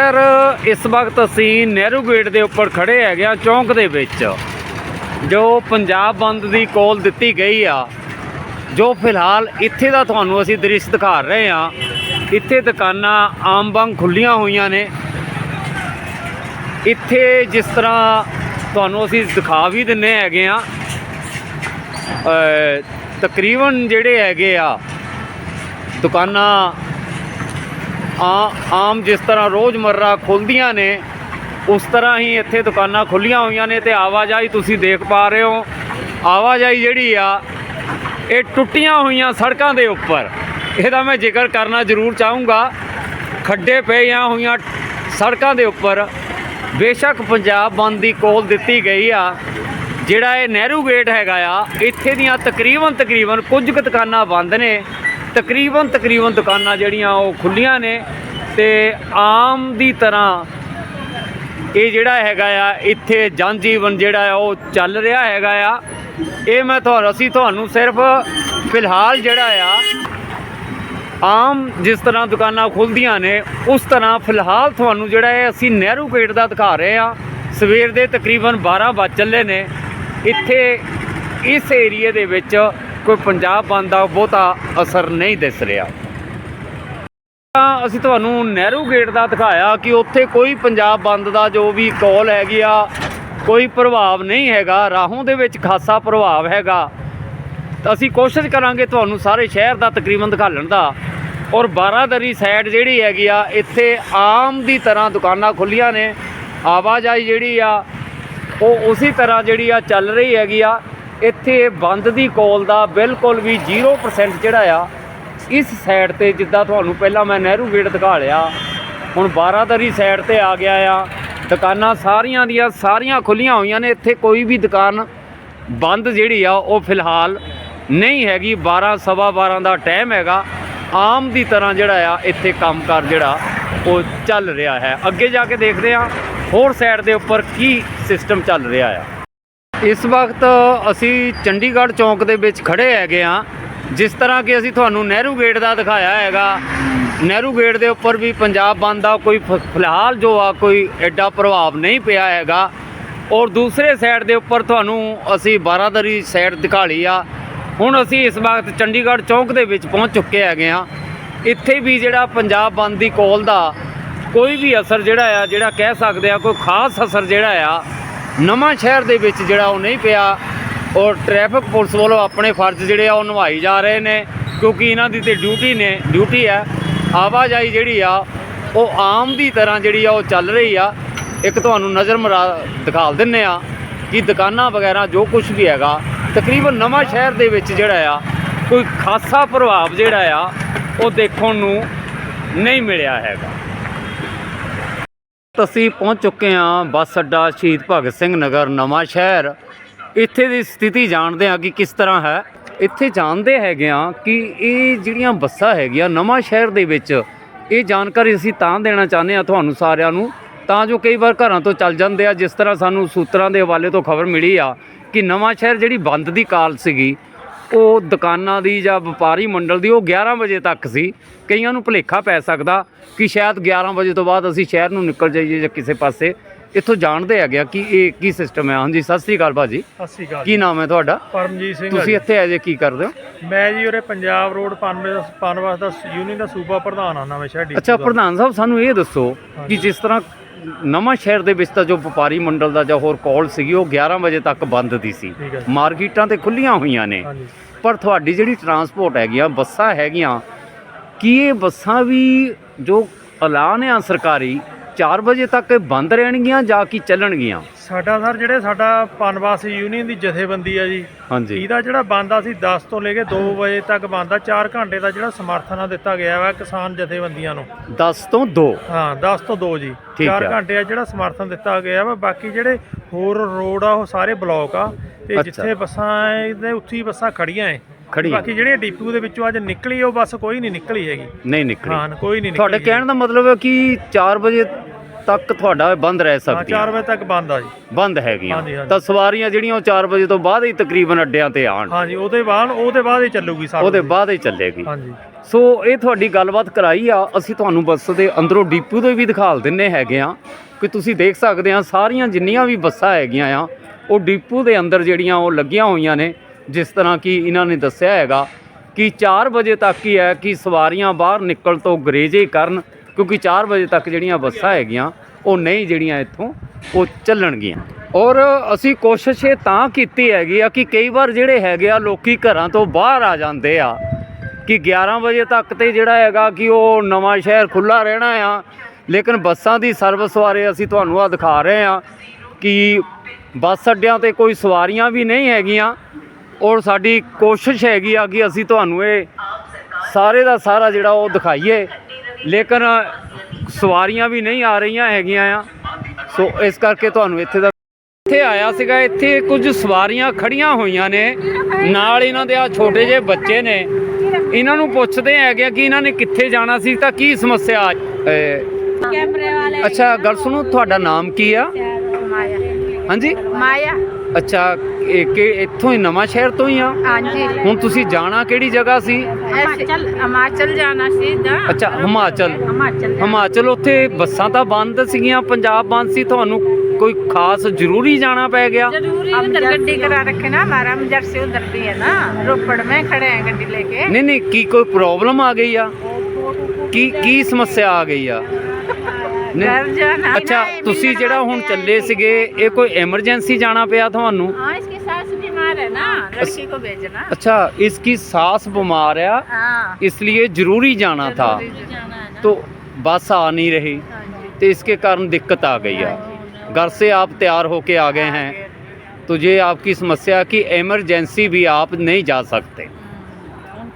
Sir, ਇਸ ਵਕਤ ਅਸੀਂ ਨਹਿਰੂ ਗੇਟ ਦੇ ਉੱਪਰ ਖੜੇ ਹੈਗੇ ਆ ਚੌਂਕ ਦੇ ਵਿੱਚ, ਜੋ ਪੰਜਾਬ ਬੰਦ ਦੀ ਕੋਲ ਦਿੱਤੀ ਗਈ ਆ, ਜੋ ਫਿਲਹਾਲ ਇੱਥੇ ਦਾ ਤੁਹਾਨੂੰ ਅਸੀਂ ਦ੍ਰਿਸ਼ ਦਿਖਾ ਰਹੇ ਆ ਇੱਥੇ ਦੁਕਾਨਾਂ ਆਮ ਵਾਂਗ ਖੁੱਲੀਆਂ ਹੋਈਆਂ ਨੇ। ਇੱਥੇ ਜਿਸ ਤਰ੍ਹਾਂ ਤੁਹਾਨੂੰ ਅਸੀਂ ਦਿਖਾ ਵੀ ਦਿੰਨੇ ਹੈਗੇ ਆ ਤਕਰੀਬਨ ਜਿਹੜੇ ਹੈਗੇ ਆ, ਦੁਕਾਨਾਂ ਆਮ ਜਿਸ ਤਰ੍ਹਾਂ ਰੋਜ਼ਮਰਰਾ ਖੁੱਲਦੀਆਂ ਨੇ, ਉਸ ਤਰ੍ਹਾਂ ਹੀ ਇੱਥੇ ਦੁਕਾਨਾਂ ਖੁੱਲੀਆਂ ਹੋਈਆਂ ਨੇ ਤੇ ਆਵਾਜਾਈ ਤੁਸੀਂ ਦੇਖ ਪਾ ਰਹੇ ਹੋ। ਆਵਾਜਾਈ ਜਿਹੜੀ ਆ, ਇਹ ਟੁੱਟੀਆਂ ਹੋਈਆਂ ਸੜਕਾਂ ਦੇ ਉੱਪਰ। ਇਹਦਾ ਮੈਂ ਜ਼ਿਕਰ ਕਰਨਾ ਜ਼ਰੂਰ ਚਾਹੂੰਗਾ। ਖੱਡੇ ਪਈਆਂ ਹੋਈਆਂ ਸੜਕਾਂ ਦੇ ਉੱਪਰ, ਬੇਸ਼ੱਕ ਪੰਜਾਬ ਬੰਦ ਦੀ ਕੋਲ ਦਿੱਤੀ ਗਈ ਆ। ਜਿਹੜਾ ਇਹ ਨਹਿਰੂ ਗੇਟ ਹੈਗਾ ਆ, ਇੱਥੇ ਦੀਆਂ ਤਕਰੀਬਨ ਤਕਰੀਬਨ ਕੁਝ ਕੁ ਦੁਕਾਨਾਂ ਬੰਦ ਨੇ। ਤਕਰੀਬਨ ਤਕਰੀਬਨ ਦੁਕਾਨਾਂ ਜਿਹੜੀਆਂ ਉਹ ਖੁੱਲੀਆਂ ਨੇ ਤੇ ਆਮ ਦੀ ਤਰ੍ਹਾਂ ਇਹ ਜਿਹੜਾ ਹੈਗਾ ਆ, ਇੱਥੇ ਜਨ ਜੀਵਨ ਜਿਹੜਾ ਆ, ਉਹ ਚੱਲ ਰਿਹਾ ਹੈਗਾ ਆ। ਇਹ ਮੈਂ ਤੁਹਾਨੂੰ ਅਸੀਂ ਤੁਹਾਨੂੰ ਸਿਰਫ ਫਿਲਹਾਲ ਜਿਹੜਾ ਆ, ਆਮ ਜਿਸ ਤਰ੍ਹਾਂ ਦੁਕਾਨਾਂ ਖੁੱਲਦੀਆਂ ਨੇ, ਉਸ ਤਰ੍ਹਾਂ ਫਿਲਹਾਲ ਤੁਹਾਨੂੰ ਜਿਹੜਾ ਹੈ ਅਸੀਂ ਨਹਿਰੂ ਗੇਟ ਦਾ ਦਿਖਾ ਰਹੇ ਆ। ਸਵੇਰ ਦੇ ਤਕਰੀਬਨ 12 ਵੱਜ ਚੱਲੇ ਨੇ। ਇੱਥੇ ਇਸ ਏਰੀਏ ਦੇ ਵਿੱਚ ਕੋਈ ਪੰਜਾਬ ਬੰਦ ਦਾ ਬਹੁਤਾ ਅਸਰ ਨਹੀਂ ਦਿਸ ਰਿਹਾ। ਤਾਂ ਅਸੀਂ ਤੁਹਾਨੂੰ ਨਹਿਰੂ ਗੇਟ ਦਾ ਦਿਖਾਇਆ ਕਿ ਉੱਥੇ ਕੋਈ ਪੰਜਾਬ ਬੰਦ ਦਾ ਜੋ ਵੀ ਕਾਲ ਹੈਗੀ ਆ, ਕੋਈ ਪ੍ਰਭਾਵ ਨਹੀਂ ਹੈਗਾ, ਰਾਹੋਂ ਦੇ ਵਿੱਚ ਖਾਸਾ ਪ੍ਰਭਾਵ ਹੈਗਾ। ਤਾਂ ਅਸੀਂ ਕੋਸ਼ਿਸ਼ ਕਰਾਂਗੇ ਤੁਹਾਨੂੰ ਸਾਰੇ ਸ਼ਹਿਰ ਦਾ ਤਕਰੀਬਨ ਦਿਖਾਲਣ ਦਾ। ਔਰ ਬਾਰਾਦਰੀ ਸਾਈਡ ਜਿਹੜੀ ਹੈਗੀ ਆ, ਇੱਥੇ ਆਮ ਦੀ ਤਰ੍ਹਾਂ ਦੁਕਾਨਾਂ ਖੁੱਲੀਆਂ ਨੇ, ਆਵਾਜਾਈ ਜਿਹੜੀ ਆ, ਉਹ ਉਸੇ ਤਰ੍ਹਾਂ ਜਿਹੜੀ ਆ ਚੱਲ ਰਹੀ ਹੈਗੀ ਆ। ਇੱਥੇ ਬੰਦ ਦੀ ਕੋਲ ਦਾ ਬਿਲਕੁਲ ਵੀ 0% ਜਿਹੜਾ ਆ, ਇਸ ਸਾਈਡ ਤੇ ਜਿੱਦਾਂ ਤੁਹਾਨੂੰ ਪਹਿਲਾਂ ਮੈਂ ਨਹਿਰੂ ਗੇਟ ਦਿਖਾ ਲਿਆ, ਹੁਣ ਬਾਰਾਦਰੀ ਸਾਈਡ ਤੇ ਆ ਗਿਆ ਆ, ਦੁਕਾਨਾਂ ਸਾਰੀਆਂ ਦੀਆਂ ਸਾਰੀਆਂ ਖੁੱਲੀਆਂ ਹੋਈਆਂ ਨੇ, ਇੱਥੇ ਕੋਈ ਵੀ ਦੁਕਾਨ ਬੰਦ ਜਿਹੜੀ ਆ, ਉਹ ਫਿਲਹਾਲ ਨਹੀਂ ਹੈਗੀ 12 ਸਵਾ 12 ਦਾ ਟਾਈਮ ਹੈਗਾ, ਆਮ ਦੀ ਤਰ੍ਹਾਂ ਜਿਹੜਾ ਆ, ਇੱਥੇ ਕੰਮਕਾਰ ਜਿਹੜਾ, ਉਹ ਚੱਲ ਰਿਹਾ ਹੈ। ਅੱਗੇ ਜਾ ਕੇ ਦੇਖਦੇ ਆ ਹੋਰ ਸਾਈਡ ਦੇ ਉੱਪਰ ਕੀ ਸਿਸਟਮ ਚੱਲ ਰਿਹਾ ਆ। ਇਸ ਵਕਤ ਅਸੀਂ ਚੰਡੀਗੜ੍ਹ ਚੌਂਕ ਦੇ ਵਿੱਚ ਖੜੇ ਹੈਗੇ ਆ ਜਿਸ ਤਰ੍ਹਾਂ ਕਿ ਅਸੀਂ ਤੁਹਾਨੂੰ ਨਹਿਰੂ ਗੇਟ ਦਾ ਦਿਖਾਇਆ ਹੈਗਾ। ਨਹਿਰੂ ਗੇਟ ਦੇ ਉੱਪਰ ਵੀ ਪੰਜਾਬ ਬੰਦ ਦਾ ਕੋਈ ਫ- ਫਿਲਹਾਲ ਜੋ ਆ, ਕੋਈ ਐਡਾ ਪ੍ਰਭਾਵ ਨਹੀਂ ਪਿਆ ਹੈਗਾ। ਔਰ ਦੂਸਰੇ ਸਾਈਡ ਦੇ ਉੱਪਰ ਤੁਹਾਨੂੰ ਅਸੀਂ ਬਾਰਾਦਰੀ ਸਾਈਡ ਦਿਖਾ ਲਈ ਆ। ਹੁਣ ਅਸੀਂ ਇਸ ਵਕਤ ਚੰਡੀਗੜ੍ਹ ਚੌਂਕ ਦੇ ਵਿੱਚ ਪਹੁੰਚ ਚੁੱਕੇ ਹੈਗੇ ਆ ਇੱਥੇ ਵੀ ਜਿਹੜਾ ਪੰਜਾਬ ਬੰਦ ਦੀ ਕੋਲ ਦਾ ਕੋਈ ਵੀ ਅਸਰ ਜਿਹੜਾ ਆ, ਜਿਹੜਾ ਕਹਿ ਸਕਦੇ ਆ, ਕੋਈ ਖਾਸ ਅਸਰ ਜਿਹੜਾ ਆ ਨਵਾਂ ਸ਼ਹਿਰ ਦੇ ਵਿੱਚ ਜਿਹੜਾ ਉਹ ਨਹੀਂ ਪਿਆ। ਔਰ ਟ੍ਰੈਫਿਕ ਪੁਲਿਸ ਵੱਲੋਂ ਆਪਣੇ ਫਰਜ਼ ਜਿਹੜੇ ਆ ਉਹ ਨਿਭਾਈ ਜਾ ਰਹੇ ਨੇ, ਕਿਉਂਕਿ ਇਹਨਾਂ ਦੀ ਤੇ ਡਿਊਟੀ ਨੇ ਡਿਊਟੀ ਹੈ। ਆਵਾਜਾਈ ਜਿਹੜੀ ਆ, ਉਹ ਆਮ ਦੀ ਤਰ੍ਹਾਂ ਜਿਹੜੀ ਆ ਉਹ ਚੱਲ ਰਹੀ ਆ। ਇੱਕ ਤੁਹਾਨੂੰ ਨਜ਼ਰ ਮਰਾ ਦਿਖਾਲ ਦਿੰਨੇ ਆ ਕਿ ਦੁਕਾਨਾਂ ਵਗੈਰਾ ਜੋ ਕੁਝ ਵੀ ਹੈਗਾ, ਤਕਰੀਬਨ ਨਵਾਂ ਸ਼ਹਿਰ ਦੇ ਵਿੱਚ ਜਿਹੜਾ ਆ, ਕੋਈ ਖਾਸਾ ਪ੍ਰਭਾਵ ਜਿਹੜਾ ਆ, ਉਹ ਦੇਖਣ ਨੂੰ ਨਹੀਂ ਮਿਲਿਆ ਹੈਗਾ। ਅਸੀਂ ਪਹੁੰਚ ਚੁੱਕੇ ਹਾਂ ਬੱਸ ਅੱਡਾ ਸ਼ਹੀਦ ਭਗਤ ਸਿੰਘ ਨਗਰ ਨਵਾਂ ਸ਼ਹਿਰ। ਇੱਥੇ ਦੀ ਸਥਿਤੀ ਜਾਣਦੇ ਹਾਂ ਕਿ ਕਿਸ ਤਰ੍ਹਾਂ ਹੈ। ਇੱਥੇ ਜਾਣਦੇ ਹੈਗੇ ਆ ਕਿ ਇਹ ਜਿਹੜੀਆਂ ਬੱਸਾਂ ਹੈਗੀਆਂ ਨਵਾਂ ਸ਼ਹਿਰ ਦੇ ਵਿੱਚ, ਇਹ ਜਾਣਕਾਰੀ ਅਸੀਂ ਤਾਂ ਦੇਣਾ ਚਾਹੁੰਦੇ ਆ ਤੁਹਾਨੂੰ ਸਾਰਿਆਂ ਨੂੰ, ਤਾਂ ਜੋ ਕਈ ਵਾਰ ਘਰਾਂ ਤੋਂ ਚੱਲ ਜਾਂਦੇ ਆ, ਜਿਸ ਤਰ੍ਹਾਂ ਸਾਨੂੰ ਸੂਤਰਾਂ ਦੇ ਹਵਾਲੇ ਤੋਂ ਖਬਰ ਮਿਲੀ ਆ ਕਿ ਨਵਾਂ ਸ਼ਹਿਰ ਜਿਹੜੀ ਬੰਦ ਦੀ ਕਾਲ ਸੀਗੀ ਉਹ ਦੁਕਾਨਾਂ ਦੀ ਜਾਂ ਵਪਾਰੀ ਮੰਡਲ ਦੀ ਉਹ 11 ਵਜੇ ਤੱਕ ਸੀ। ਕਈਆਂ ਨੂੰ ਭੁਲੇਖਾ ਪੈ ਸਕਦਾ ਕਿ ਸ਼ਾਇਦ 11 ਵਜੇ ਤੋਂ ਬਾਅਦ ਅਸੀਂ ਸ਼ਹਿਰ ਨੂੰ ਨਿਕਲ ਜਾਈਏ ਜਾਂ ਕਿਸੇ ਪਾਸੇ। ਇੱਥੋਂ ਜਾਣਦੇ ਆ ਕਿ ਇਹ ਕੀ ਸਿਸਟਮ ਹੈ। ਹਾਂਜੀ ਸਤਿ ਸ੍ਰੀ ਅਕਾਲ ਭਾਜੀ। ਸਤਿ ਸ਼੍ਰੀ ਅਕਾਲ ਕੀ ਨਾਮ ਹੈ ਤੁਹਾਡਾ? ਪਰਮਜੀਤ ਸਿੰਘ ਤੁਸੀਂ ਇੱਥੇ ਐਜੇ ਕੀ ਕਰਦੇ ਹੋ? ਮੈਂ ਜੀ ਉਰੇ ਪੰਜਾਬ ਰੋਡ ਪਨਵੇ ਪਨਵਾਸ ਦਾ ਯੂਨੀਅਨ ਦਾ ਸੂਬਾ ਪ੍ਰਧਾਨ ਆ ਨਵੇਂ ਸ਼ਹਿਰ ਅੱਛਾ ਪ੍ਰਧਾਨ ਸਾਹਿਬ ਸਾਨੂੰ ਇਹ ਦੱਸੋ ਕਿ। ਜਿਸ ਤਰ੍ਹਾਂ ਨਵਾਂ ਸ਼ਹਿਰ ਦੇ ਵਿੱਚ ਤਾਂ ਜੋ ਵਪਾਰੀ ਮੰਡਲ ਦਾ ਜਾਂ ਹੋਰ ਕਾਲ ਸੀਗੀ ਉਹ 11 ਵਜੇ ਤੱਕ ਬੰਦ ਦੀ ਸੀ। ਹੈ। ਮਾਰਕੀਟਾਂ ਤੇ ਖੁੱਲੀਆਂ ਹੋਈਆਂ ਨੇ। ਪਰ ਤੁਹਾਡੀ ਜਿਹੜੀ ਟਰਾਂਸਪੋਰਟ ਹੈਗੀਆਂ ਬੱਸਾਂ ਹੈਗੀਆਂ ਕੀ ਇਹ ਬੱਸਾਂ ਵੀ ਜੋ ਐਲਾਨ ਆ ਸਰਕਾਰੀ 4 ਵਜੇ ਤੱਕ ਬੰਦ ਰਹਿਣਗੀਆਂ ਜਾਂ ਕੀ ਚੱਲਣਗੀਆਂ? ਸਾਡਾ ਸਰ ਜਿਹੜੇ ਸਾਡਾ ਪਨਵਾਸ ਯੂਨੀਅਨ ਦੀ ਜਥੇਬੰਦੀ ਆ ਜੀ ਹਾਂਜੀ। ਇਹਦਾ ਜਿਹੜਾ ਬੰਦਾ ਸੀ 10 ਤੋਂ ਲੈ ਕੇ 2 ਵਜੇ ਤੱਕ ਬੰਦਾ 4 ਘੰਟੇ ਦਾ ਜਿਹੜਾ ਸਮਰਥਨ ਦਿੱਤਾ ਗਿਆ ਵਾ ਕਿਸਾਨ ਜਥੇਬੰਦੀਆਂ ਨੂੰ। 10 ਤੋਂ 2 ਹਾਂ 10 ਤੋਂ 2 ਜੀ। ਠੀਕ 4 ਆ। ਘੰਟੇ ਆ ਜਿਹੜਾ ਸਮਰਥਨ ਦਿੱਤਾ ਗਿਆ ਵਾ ਬਾਕੀ ਜਿਹੜੇ ਹੋਰ ਰੋਡ ਆ ਉਹ ਸਾਰੇ ਬਲੌਕ ਆ। ਤੇ। ਜਿੱਥੇ ਬੱਸਾਂ ਇਹਦੇ ਉੱਥੇ ਹੀ ਬੱਸਾਂ ਖੜੀਆਂ ਐ। ਖੜੀ ਬਾਕੀ ਜਿਹੜੀਆਂ ਡਿਪੂ ਦੇ ਵਿੱਚੋਂ ਅੱਜ ਨਿਕਲੀ ਉਹ ਬੱਸ ਕੋਈ ਨਹੀਂ ਨਿਕਲੀ ਹੈਗੀ। ਨਹੀਂ ਨਿਕਲੀ। ਹਾਂ ਕੋਈ ਨਹੀਂ ਤੁਹਾਡੇ ਨਿਕਲੀ ਕਹਿਣ ਦਾ ਮਤਲਬ ਹੈ ਕਿ 4 ਵਜੇ ਤੱਕ ਤੁਹਾਡਾ ਬੰਦ ਰਹਿ ਹਾਂ ਸਕਦੀ 4 ਵਜੇ ਤੱਕ ਬੰਦ ਆ ਜੀ। ਬੰਦ ਹੈਗੀਆਂ। ਹਾਂਜੀ, ਹਾਂਜੀ। ਤਾਂ ਸਵਾਰੀਆਂ ਜਿਹੜੀਆਂ ਉਹ 4 ਵਜੇ ਤੋਂ ਬਾਅਦ ਹੀ ਤਕਰੀਬਨ ਅੱਡਿਆਂ ਤੇ ਆਣ ਹਾਂਜੀ ਉਹਦੇ ਬਾਅਦ ਉਹਦੇ ਬਾਅਦ ਹੀ ਚੱਲੂਗੀ ਸਾਡੀ ਉਹਦੇ ਬਾਅਦ ਹੀ ਚੱਲੇਗੀ। ਹਾਂਜੀ। ਸੋ ਇਹ ਤੁਹਾਡੀ ਗੱਲਬਾਤ ਕਰਾਈ ਆ। ਅਸੀਂ ਤੁਹਾਨੂੰ ਬੱਸ ਦੇ ਅੰਦਰੋਂ ਡੀਪੂ ਦੇ ਵੀ ਦਿਖਾਲ ਦਿੰਨੇ ਹੈਗੇ ਆ ਕਿ ਤੁਸੀਂ ਦੇਖ ਸਕਦੇ ਆ ਸਾਰੀਆਂ ਜਿੰਨੀਆਂ ਵੀ ਬੱਸਾਂ ਹੈਗੀਆਂ ਆ ਉਹ ਡੀਪੂ ਦੇ ਅੰਦਰ ਜਿਹੜੀਆਂ ਉਹ ਲੱਗੀਆਂ ਹੋਈਆਂ ਨੇ ਜਿਸ ਤਰ੍ਹਾਂ ਕਿ ਇਹਨਾਂ ਨੇ ਦੱਸਿਆ ਹੈਗਾ ਕਿ 4 ਵਜੇ ਤੱਕ ਹੀ ਹੈ ਕਿ ਸਵਾਰੀਆਂ ਬਾਹਰ ਨਿਕਲ ਤੋਂ ਗਰੇਜੇ ਕਰਨ। ਕਿਉਂਕਿ 4 ਵਜੇ ਤੱਕ ਜਿਹੜੀਆਂ ਬੱਸਾਂ ਹੈਗੀਆਂ, ਉਹ ਨਹੀਂ ਜਿਹੜੀਆਂ ਇੱਥੋਂ, ਉਹ ਚੱਲਣਗੀਆਂ। ਔਰ ਅਸੀਂ ਕੋਸ਼ਿਸ਼ ਇਹ ਤਾਂ ਕੀਤੀ ਹੈਗੀ ਆ ਕਿ ਕਈ ਵਾਰ ਜਿਹੜੇ ਹੈਗੇ ਆ, ਲੋਕੀ ਘਰਾਂ ਤੋਂ ਬਾਹਰ ਆ ਜਾਂਦੇ ਆ, ਕਿ 11 ਵਜੇ ਤੱਕ ਤੇ ਜਿਹੜਾ ਹੈਗਾ ਕਿ ਉਹ ਨਵਾਂ ਸ਼ਹਿਰ ਖੁੱਲਾ ਰਹਿਣਾ ਆ। ਲੇਕਿਨ ਬੱਸਾਂ ਦੀ ਸਰਵਿਸ ਬਾਰੇ ਅਸੀਂ ਤੁਹਾਨੂੰ ਆ ਦਿਖਾ ਰਹੇ ਆ ਕਿ ਬੱਸ ਅੱਡਿਆਂ ਤੇ ਕੋਈ ਸਵਾਰੀਆਂ ਵੀ ਨਹੀਂ ਹੈਗੀਆਂ। ਔਰ ਸਾਡੀ ਕੋਸ਼ਿਸ਼ ਹੈਗੀ ਆ ਕਿ ਅਸੀਂ ਤੁਹਾਨੂੰ ਇਹ ਸਾਰੇ ਦਾ ਸਾਰਾ ਜਿਹੜਾ ਉਹ ਦਿਖਾਈਏ। ਲੇਕਿਨ ਸਵਾਰੀਆਂ ਵੀ ਨਹੀਂ ਆ ਰਹੀਆਂ ਹੈਗੀਆਂ ਆ। ਸੋ ਇਸ ਕਰਕੇ ਤੁਹਾਨੂੰ ਇੱਥੇ ਦਾ ਇੱਥੇ ਆਇਆ ਸੀਗਾ ਇੱਥੇ ਕੁਝ ਸਵਾਰੀਆਂ ਖੜੀਆਂ ਹੋਈਆਂ ਨੇ। ਨਾਲ ਇਹਨਾਂ ਦੇ ਆ ਛੋਟੇ ਜਿਹੇ ਬੱਚੇ ਨੇ। ਇਹਨਾਂ ਨੂੰ ਪੁੱਛਦੇ ਹੈਗੇ ਕਿ ਇਹਨਾਂ ਨੇ ਕਿੱਥੇ ਜਾਣਾ ਸੀ ਤਾਂ ਕੀ ਸਮੱਸਿਆ ਕੈਮਰੇ ਵਾਲੇ ਅੱਛਾ ਗੱਲ ਸੁਣੋ ਤੁਹਾਡਾ ਨਾਮ ਕੀ ਆ? ਹਾਂਜੀ। ਮਾਇਆ। ਅੱਛਾ ਇਹ ਇੱਥੋਂ ਹੀ ਨਵਾਂ ਸ਼ਹਿਰ ਤੋਂ ਹੀ ਆ? ਹਾਂਜੀ। ਹੁਣ ਤੁਸੀਂ ਜਾਣਾ ਕਿਹੜੀ ਜਗ੍ਹਾ ਸੀ? ਹਿਮਾਚਲ ਹਿਮਾਚਲ ਜਾਣਾ ਸੀ ਦਾ ਅੱਛਾ ਹਿਮਾਚਲ। ਹਿਮਾਚਲ ਹਿਮਾਚਲ ਉੱਥੇ ਬੱਸਾਂ ਤਾਂ ਬੰਦ ਸੀਗੀਆਂ ਪੰਜਾਬ ਬੰਦ ਸੀ ਤੁਹਾਨੂੰ ਕੋਈ ਖਾਸ ਜ਼ਰੂਰੀ ਜਾਣਾ ਪੈ ਗਿਆ? ਜ਼ਰੂਰੀ ਉਧਰ ਗੱਡੀ ਕਰਾ ਰੱਖੇ ਨਾ ਮਾਰਾ ਮਜਰ ਸੇ ਉਧਰ ਵੀ ਹੈ ਨਾ ਰੋਪੜ ਮੈਂ ਖੜੇ ਹੈ ਗੱਡੀ ਲੈ ਕੇ। ਨਹੀਂ ਨਹੀਂ ਕੀ ਕੋਈ ਪ੍ਰੋਬਲਮ ਆ ਗਈ ਆ? ਕੀ ਕੀ ਸਮੱਸਿਆ ਆ ਗਈ ਆ? घर जाना ਅੱਛਾ ਤੁਸੀਂ ਜਿਹੜਾ ਹੁਣ ਚੱਲੇ ਸੀਗੇ ਇਹ ਕੋਈ ਐਮਰਜੈਂਸੀ ਜਾਣਾ ਪਿਆ ਤੁਹਾਨੂੰ हाँ इसकी सास बीमार है ना लड़की को भेजना अच्छा इसकी सास बीमार है हाँ इसलिए जरूरी जाना था जरूरी जाना है ना तो बस आ नहीं रही हाँ जी तो इसके कारण दिक्कत आ गई है घर से आप तैयार होके आ गए हैं तो ये आपकी समस्या कि एमरजेंसी भी आप नहीं जा सकते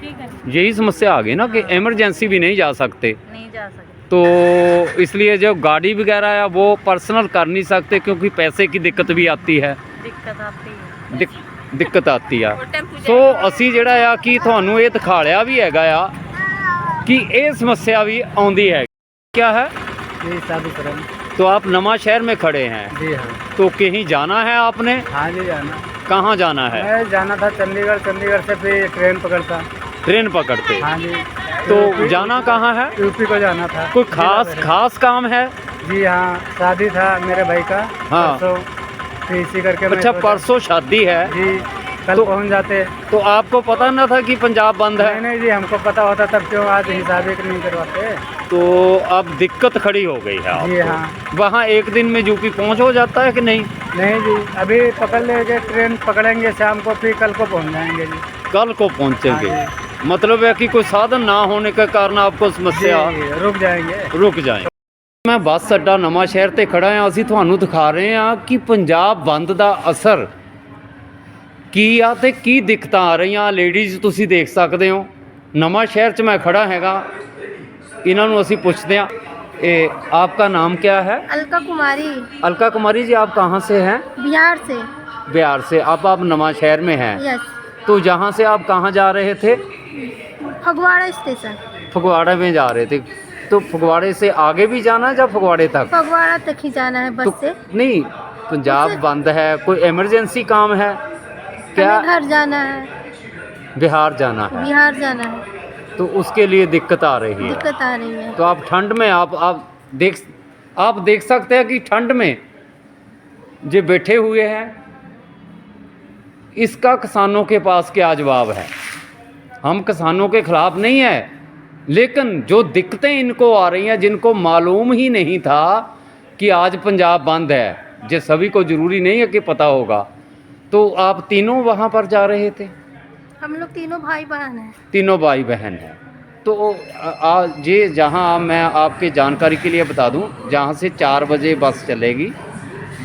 ठीक है यही समस्या आ गई ना कि एमरजेंसी भी नहीं जा सकते नहीं जा सकते तो इसलिए जो गाड़ी वगैरह है वो पर्सनल कर नहीं सकते क्योंकि पैसे की दिक्कत भी आती है दिक्कत आती है दिक- ਦਿੱਕਤ ਆਤੀ ਆ और टेम्पू ਸੋ ਅਸੀਂ ਜਿਹੜਾ ਆ ਕਿ ਤੁਹਾਨੂੰ ਇਹ ਦਿਖਾਲਿਆ ਵੀ ਹੈਗਾ ਆ ਕਿ ਇਹ ਸਮੱਸਿਆ ਵੀ ਆਉਂਦੀ ਹੈ क्या है जी साधुपुरम तो आप नमा शहर में खड़े हैं जी हाँ तो कहीं जाना है आपने हाँ जी जाना कहाँ जाना है मैं जाना था चंडीगढ़ चंडीगढ़ से फिर ट्रेन पकड़ता ट्रेन पकड़ते। हाँ जी। तो जाना कहाँ है? यूपी को जाना था। कोई खास खास काम है? जी हाँ शादी था मेरे भाई का। हाँ। तो इसी करके अच्छा परसों शादी है। जी कल तो- पहुँच जाते। तो आपको पता न था कि पंजाब बंद है? नहीं जी हमको पता होता तब क्यों आज हिसाब एक नहीं करवाते। तो अब दिक्कत खड़ी हो गई है जी हाँ। वहाँ एक दिन में यूपी पहुँच हो जाता है कि नहीं? नहीं जी अभी पकड़ लेंगे ट्रेन पकड़ेंगे शाम को फिर कल को पहुँच जाएँगे जी। कल को पहुँचेंगे। हाँ मतलब है कि कोई साधन ना होने के कारण आपको समस्या जी, रुक जाएंगे ਰੁਕ ਜਾਏ ਮੈਂ ਬੱਸ ਅੱਡਾ ਨਵਾਂ ਸ਼ਹਿਰ ਤੇ ਖੜਾ ਹਾਂ ਅਸੀਂ ਤੁਹਾਨੂੰ ਦਿਖਾ ਰਹੇ ਹਾਂ ਕਿ ਪੰਜਾਬ ਬੰਦ ਦਾ ਅਸਰ ਕੀ ਆ ਤੇ ਕੀ ਦਿੱਕਤਾਂ ਆ ਰਹੀਆਂ ਲੇਡੀਜ਼ ਤੁਸੀਂ ਦੇਖ ਸਕਦੇ ਹੋ ਨਵਾਂ ਸ਼ਹਿਰ 'ਚ ਮੈਂ ਖੜਾ ਹੈਗਾ ਇਹਨਾਂ ਨੂੰ ਅਸੀਂ ਪੁੱਛਦੇ ਹਾਂ ਇਹ ਆਪਕਾ ਨਾਮ क्या है अलका कुमारी अलका कुमारी जी आप कहाँ से हैं बिहार से बिहार से अब आप नवा शहर में हैं यस तो यहाँ से आप कहाँ जा रहे थे फगवाड़ा स्टेशन। फगवाड़े में जा रहे थे। तो फगवाड़े से आगे भी जाना है या फगवाड़े तक? फगवाड़ा तक ही जाना है तो बस से। नहीं पंजाब बंद है कोई इमरजेंसी काम है? क्या घर जाना है। बिहार जाना है? बिहार जाना है। तो उसके लिए दिक्कत आ रही है। दिक्कत आ रही है। तो आप ठंड में आप आप देख आप देख सकते हैं कि ठंड में जो बैठे हुए हैं इसका किसानों के पास क्या जवाब है? हम किसानों के खिलाफ नहीं है। लेकिन जो दिक्कतें इनको आ रही हैं जिनको मालूम ही नहीं था कि आज पंजाब बंद है ये सभी को ज़रूरी नहीं है कि पता होगा। तो आप तीनों वहाँ पर जा रहे थे? हम लोग तीनों भाई बहन हैं। तीनों भाई बहन हैं। तो आ, आ, ये जहाँ मैं आपके जानकारी के लिए बता दूँ जहाँ से चार बजे बस चलेगी।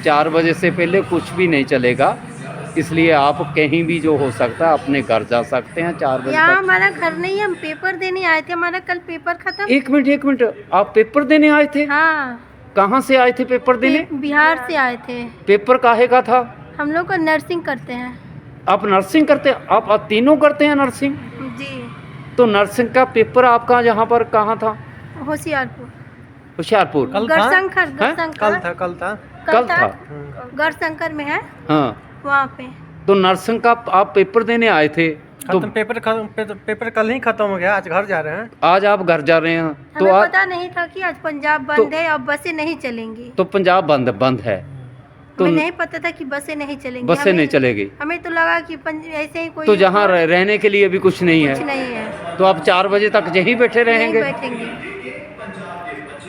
चार बजे से पहले कुछ भी नहीं चलेगा। इसलिए आप कहीं भी जो हो सकता है अपने घर जा सकते हैं चार बजे यहाँ हमारा घर नहीं है हम पेपर देने आए थे हमारा कल पेपर खत्म। एक मिनट एक मिनट आप पेपर देने आए थे? हाँ। कहाँ से आए थे पेपर देने? बिहार से आए थे। पेपर काहे का था? हम लोग का नर्सिंग करते हैं। आप नर्सिंग करते हैं आप आप तीनों करते हैं नर्सिंग? जी। तो नर्सिंग का पेपर आपका यहाँ पर कहाँ था? होशियारपुर। होशियारपुर। गढ़शंकर हाँ? गढ़शंकर। कल था कल था। गढ़शंकर में है। हाँ। वहाँ पे। तो नर्सिंग का आप पेपर देने आए थे? तो पेपर खत्म पे- पेपर कल ही खत्म हो गया आज घर जा रहे हैं। आज आप घर जा रहे हैं तो हमें आज पता नहीं था कि आज पंजाब बंद तो, है अब बसें नहीं चलेंगी। तो पंजाब बंद बंद है। तो हमें नहीं पता था कि बसें नहीं चलेंगी। बसें नहीं चलेगी। हमें तो लगा कि ऐसे ही कोई तो जहाँ रह- रहने के लिए भी कुछ नहीं कुछ है नहीं है। तो आप चार बजे तक यहीं बैठे रहेंगे?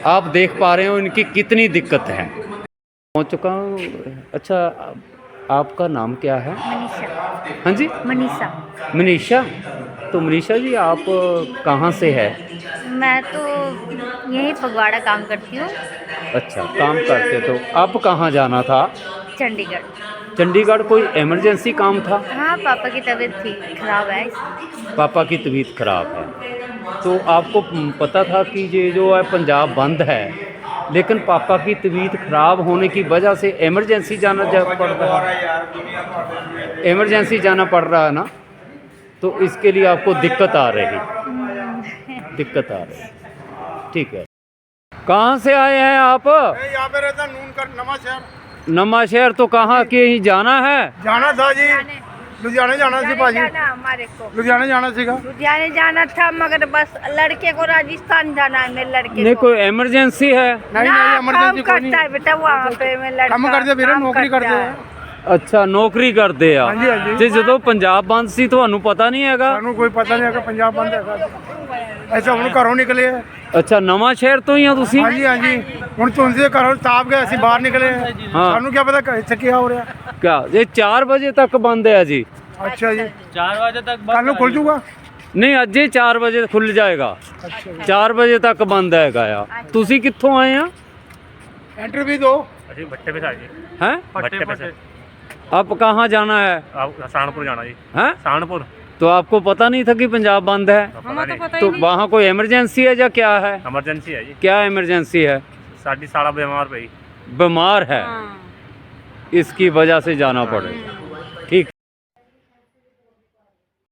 आप देख पा रहे हो इनकी कितनी दिक्कत है। पहुँच चुका हूँ। अच्छा आपका नाम क्या है? मनीषा। हाँ जी? मनीषा। मनीषा? तो मनीषा जी आप कहाँ से है? मैं तो यही फगवाड़ा काम करती हूँ। अच्छा काम करते तो आप कहाँ जाना था? चंडीगढ़। चंडीगढ़ कोई इमरजेंसी काम था? हाँ पापा की तबीयत ठीक खराब है। पापा की तबीयत खराब है। तो आपको पता था कि ये जो है पंजाब बंद है? लेकिन पापा की तबीयत खराब होने की वजह से इमरजेंसी जाना जा पड़ रहा है इमरजेंसी जाना पड़ रहा है ना तो इसके लिए आपको दिक्कत आ रही दिक्कत आ रही ठीक है कहाँ से आए हैं आप यहाँ पे रहता नून कर नमा शहर नमा शहर तो कहाँ के ही जाना है ਜਾਣਾ था जी लुधियाने जाना ਸੀ ਭਾਜੀ जाना हमारे को ਲੁਧਿਆਣੇ ਜਾਣਾ ਸੀਗਾ लुधियाने जाना था मगर बस लड़के को राजस्थान जाना है मेरे लड़के नहीं को कोई इमरजेंसी है नहीं ना, नहीं काम एमरजेंसी कोई करता है नहीं बेटा वहाँ पे मैं लड़का ਕੰਮ ਕਰਦੇ ਵੀਰੇ काम ਨੌਕਰੀ करता ਕਰਦੇ है। ਆ ਅੱਛਾ ਨੌਕਰੀ ਕਰਦੇ ਆ ਹਾਂਜੀ, ਹਾਂਜੀ। ਤੇ ਜਦੋਂ ਪੰਜਾਬ ਬੰਦ ਸੀ ਤੁਹਾਨੂੰ ਪਤਾ ਨਹੀਂ ਹੈਗਾ ਸਾਨੂੰ ਕੋਈ ਪਤਾ ਨਹੀਂ ਹੈਗਾ ਪੰਜਾਬ ਬੰਦ ਹੈਗਾ ਐਸਾ ਹੁਣ ਘਰੋਂ ਨਿਕਲੇ ਆ ਅੱਛਾ ਨਵਾਂ ਸ਼ਹਿਰ ਤੋਂ ਹੀ ਆ ਤੁਸੀਂ ਹਾਂਜੀ ਹਾਂਜੀ ਹੁਣ ਤੁੰਦੇ ਘਰੋਂ ਤਾਪ ਗਏ ਅਸੀਂ ਬਾਹਰ ਨਿਕਲੇ ਆ। ਹਾਂ। ਸਾਨੂੰ ਕੀ ਪਤਾ ਇੱਥੇ ਕੀ ਹੋ ਰਿਹਾ ਕਿਆ ਇਹ 4 ਵਜੇ ਤੱਕ ਬੰਦ ਹੈ ਜੀ ਅੱਛਾ ਜੀ 4 ਵਜੇ ਤੱਕ ਕੱਲ ਨੂੰ ਖੁੱਲ ਜੂਗਾ ਨਹੀਂ ਅੱਜ ਹੀ 4 ਵਜੇ ਖੁੱਲ ਜਾਏਗਾ 4 ਵਜੇ ਤੱਕ ਬੰਦ ਹੈਗਾ ਆ ਤੁਸੀਂ ਕਿੱਥੋਂ ਆਏ ਆ एंट्री भी दो ਅਸੀਂ ਭੱਟੇ पे जी हैं भट्टे पे से आप कहाँ जाना है आप सहारनपुर जाना जी हैं सहारनपुर तो आपको पता नहीं था कि पंजाब बंद है तो पता नहीं तो वहाँ कोई इमरजेंसी है या क्या है एमरजेंसी है जी क्या इमरजेंसी है साड़ी साड़ा बीमार पे बीमार है इसकी वजह से जाना पड़ेगा